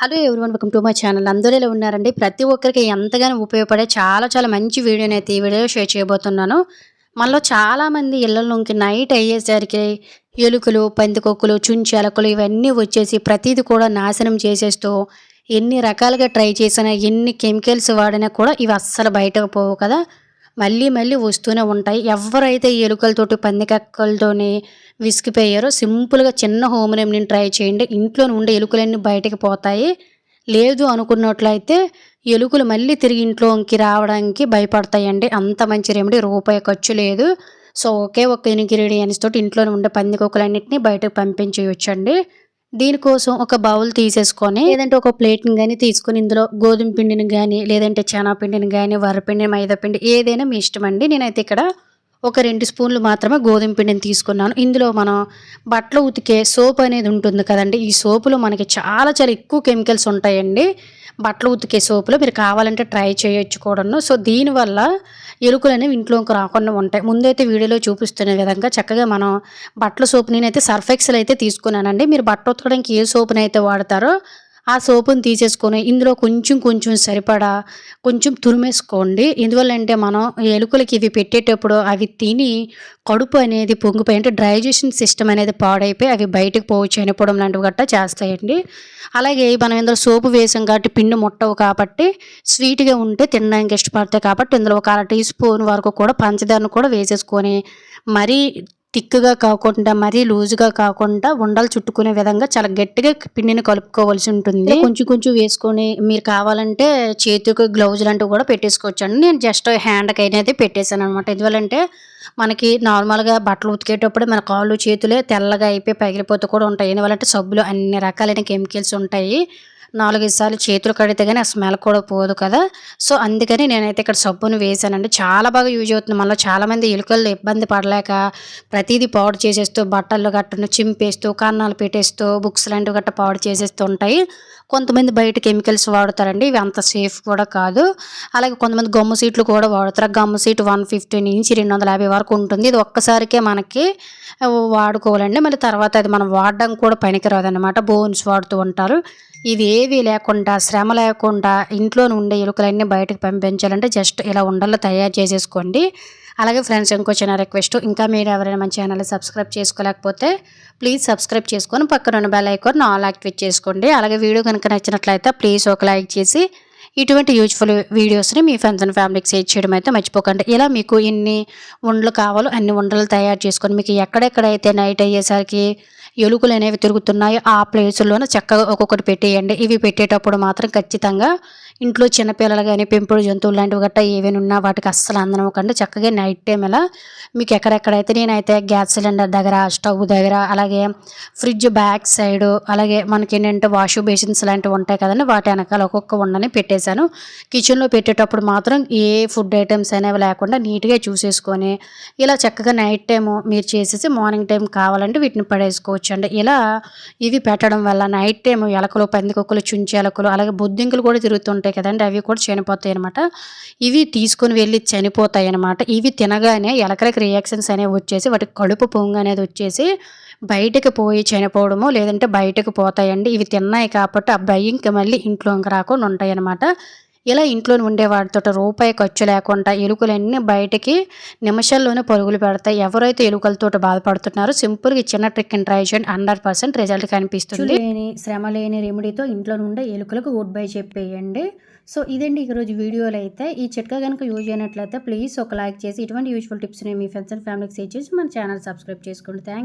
Hello everyone welcome to my channel. అందరూ ఎలా ఉన్నారండి? ప్రతి ఒక్కరికి ఎంతగానో ఉపయోగపడే చాలా చాలా మంచి వీడియోని అయితే ఈ వీడియో షేర్ చేయబోతున్నాను. మనలో చాలామంది ఇళ్ళలోకి నైట్ అయ్యేసరికి ఎలుకలు పందికొక్కులు చుంచెలకలు ఇవన్నీ వచ్చేసి ప్రతిదీ కూడా నాశనం చేసేస్తూ ఎన్ని రకాలుగా ట్రై చేసినా ఎన్ని కెమికల్స్ వాడినా కూడా ఇవి అస్సలు బయటకు పోవు కదా. మళ్ళీ మళ్ళీ వస్తూనే ఉంటాయి. ఎవరైతే ఈ ఎలుకలతోటి పందికక్కలతోని విసిగిపోయారో సింపుల్గా చిన్న హోమ్ రెమెడీని ట్రై చేయండి. ఇంట్లో ఉండే ఎలుకలన్నీ బయటకు పోతాయి. లేదు అనుకున్నట్లయితే ఎలుకలు మళ్ళీ తిరిగి ఇంట్లోకి రావడానికి భయపడతాయండి. అంత మంచి రెమెడీ రూపాయి ఖర్చు లేదు. సో ఒకే ఒక ఇంగ్రీడియంట్స్ తోటి ఇంట్లోనే ఉండే పందికొక్కలన్నింటినీ బయటకు పంపించేయొచ్చండి. దీనికోసం ఒక బౌల్ తీసేసుకొని లేదంటే ఒక ప్లేట్ని కానీ తీసుకొని ఇందులో గోధుమ పిండిని కానీ లేదంటే పిండిని కానీ వరపిండి మైదాపిండి ఏదైనా మీ ఇష్టం అండి. నేనైతే ఇక్కడ ఒక రెండు స్పూన్లు మాత్రమే గోధుమ పిండిని తీసుకున్నాను. ఇందులో మనం బట్టలు ఉతికే సోప్ అనేది ఉంటుంది కదండి. ఈ సోపులో మనకి చాలా చాలా ఎక్కువ కెమికల్స్ ఉంటాయండి. బట్టలు ఉతికే సోపులో మీరు కావాలంటే ట్రై చేయొచ్చు కూడాను. సో దీనివల్ల ఎలుకలు అనేవి ఇంట్లోకి రాకుండా ఉంటాయి. ముందైతే వీడియోలో చూపిస్తున్న విధంగా చక్కగా మనం బట్టల సోపు నేనైతే సర్ఫెక్సల్ అయితే తీసుకున్నానండి. మీరు బట్ట ఉతకడానికి ఏ సోపునైతే వాడతారో ఆ సోపుని తీసేసుకొని ఇందులో కొంచెం కొంచెం సరిపడా కొంచెం తురిమేసుకోండి. ఎందువల్ల అంటే మనం ఎలుకలకి ఇవి పెట్టేటప్పుడు అవి తిని కడుపు అనేది పొంగిపోయి అంటే డైజెషన్ సిస్టమ్ అనేది పాడైపోయి అవి బయటకు పోవచ్చు చనిపోవడం లాంటివి గట్టా చేస్తాయండి. అలాగే మనం ఇందులో సోపు వేసాం కాబట్టి పిండి ముట్టవు కాబట్టి స్వీట్గా ఉంటే తినడానికి ఇష్టపడతాయి కాబట్టి ఇందులో ఒక అర టీ స్పూన్ వరకు కూడా పంచదారను కూడా వేసేసుకొని మరీ టిక్గా కాకుండా మరీ లూజ్గా కాకుండా ఉండలు చుట్టుకునే విధంగా చాలా గట్టిగా పిండిని కలుపుకోవాల్సి ఉంటుంది. కొంచెం కొంచెం వేసుకొని మీరు కావాలంటే చేతికి గ్లౌజ్ లాంటివి కూడా పెట్టేసుకోవచ్చు అండి. నేను జస్ట్ హ్యాండ్కి అయితే పెట్టేశాను అనమాట ఎందువల్లంటే మనకి నార్మల్గా బట్టలు ఉతికేటప్పుడు మన కాళ్ళు చేతులే తెల్లగా అయిపోయి పగిలిపోతూ కూడా ఉంటాయి. ఎందువల్లంటే సబ్బులు అన్ని రకాలైన కెమికల్స్ ఉంటాయి. నాలుగైదు సార్లు చేతులు కడితే కానీ ఆ స్మెల్ కూడా పోదు కదా. సో అందుకని నేనైతే ఇక్కడ సబ్బును వేసానండి. చాలా బాగా యూజ్ అవుతుంది. మళ్ళీ చాలామంది ఎలుకలు ఇబ్బంది పడలేక ప్రతిదీ పౌడర్ చేసేస్తూ బట్టలు గట్టను చింపేస్తూ కన్నాలు పెట్టేస్తూ బుక్స్ లాంటివి గట్ట పౌడర్ చేసేస్తూ ఉంటాయి. కొంతమంది బయట కెమికల్స్ వాడతారండి. ఇవి అంత సేఫ్ కూడా కాదు. అలాగే కొంతమంది గమ్ము సీట్లు కూడా వాడతారు. గమ్ము సీట్ వన్ ఫిఫ్టీ నుంచి రెండు వందల యాభై వరకు ఉంటుంది. ఇది ఒక్కసారికే మనకి వాడుకోవాలండి. మళ్ళీ తర్వాత అది మనం వాడడం కూడా పనికిరాదు అనమాట బోన్స్ వాడుతూ ఉంటారు. ఇవి ఏవి లేకుండా శ్రమ లేకుండా ఇంట్లో ఉండే ఎలుకలన్నీ బయటకు పంపించాలంటే జస్ట్ ఇలా ఉండలు తయారు చేసేసుకోండి. అలాగే ఫ్రెండ్స్ ఇంకో చిన్న రిక్వెస్ట్. ఇంకా మీరు ఎవరైనా మన ఛానల్ సబ్స్క్రైబ్ చేసుకోలేకపోతే ప్లీజ్ సబ్స్క్రైబ్ చేసుకొని పక్కన ఉన్న బెల్ ఐకాన్ ఆల్ యాక్టివేట్ చేసుకోండి. అలాగే వీడియో కనుక నచ్చినట్లయితే ప్లీజ్ ఒక లైక్ చేసి ఇటువంటి యూజ్ఫుల్ వీడియోస్ని మీ ఫ్రెండ్స్ అండ్ ఫ్యామిలీకి షేర్ చేయడం అయితే మర్చిపోకండి. ఇలా మీకు ఎన్ని వండలు కావాలో అన్ని వండలు తయారు చేసుకొని మీకు ఎక్కడెక్కడైతే నైట్ అయ్యేసరికి ఎలుకలు అనేవి తిరుగుతున్నాయో. ఆ ప్లేసుల్లోనే చక్కగా ఒక్కొక్కటి పెట్టేయండి. ఇవి పెట్టేటప్పుడు మాత్రం ఖచ్చితంగా ఇంట్లో చిన్నపిల్లలు కానీ పెంపుడు జంతువులు లాంటివి గట్టా ఏవైనా ఉన్నా వాటికి అస్సలు అందనవ్వకండి చక్కగా నైట్ టైం ఇలా మీకు ఎక్కడెక్కడైతే నేనైతే గ్యాస్ సిలిండర్ దగ్గర స్టవ్ దగ్గర అలాగే ఫ్రిడ్జ్ బ్యాక్ సైడ్ అలాగే మనకి ఏంటంటే వాషింగ్ బేసిన్స్ లాంటివి ఉంటాయి కదండి వాటి వెనకాల ఒక్కొక్క ఉండని పెట్టేశాను. కిచెన్లో పెట్టేటప్పుడు మాత్రం ఏ ఫుడ్ ఐటమ్స్ అనేవి లేకుండా నీట్గా చూసేసుకొని ఇలా చక్కగా నైట్ టైము మీరు చేసేసి మార్నింగ్ టైం కావాలంటే వీటిని పడేసుకోవచ్చు అండి ఇలా ఇవి పెట్టడం వల్ల నైట్ టైం ఎలకలు పందికొక్కలు చుంచి ఎలకలు అలాగే బొద్దింకలు కూడా తిరుగుతుంటాయి. ఉంటాయి కదండి అవి కూడా చనిపోతాయి అనమాట ఇవి తీసుకొని వెళ్ళి చనిపోతాయి అనమాట ఇవి తినగానే ఎలక్ట్రిక్ రియాక్షన్స్ అనేవి వచ్చేసి వాటికి కడుపు పొంగు అనేది వచ్చేసి బయటకు పోయి చనిపోవడము లేదంటే బయటకు పోతాయండి. ఇవి తిన్నాయి కాబట్టి ఆ ఇంకా మళ్ళీ ఇంట్లోకి రాకుండా ఉంటాయి అనమాట ఇలా ఇంట్లో ఉండే వాటితో రూపాయి ఖర్చు లేకుండా ఎలుకలన్నీ బయటికి నిమిషాల్లోనే పరుగులు పెడతాయి. ఎవరైతే ఎలుకలతో బాధపడుతున్నారో సింపుల్గా చిన్న ట్రిక్ ట్రై చేయండి. హండ్రెడ్ పర్సెంట్ రిజల్ట్ కనిపిస్తుంది. లేని శ్రమ లేని రెమెడీతో ఇంట్లో ఉండే ఎలుకలకు గుడ్ బై చెప్పేయండి. సో ఇదండి ఈరోజు వీడియోలో అయితే ఈ చిట్కా కనుక యూజ్ అయినట్లయితే ప్లీజ్ ఒక లైక్ చేసి ఇటువంటి యూజ్ఫుల్ టిప్స్ని మీ ఫ్రెండ్స్ అండ్ ఫ్యామిలీకి షేర్ చేసి మన ఛానల్ సబ్స్క్రైబ్ చేసుకోండి. థ్యాంక్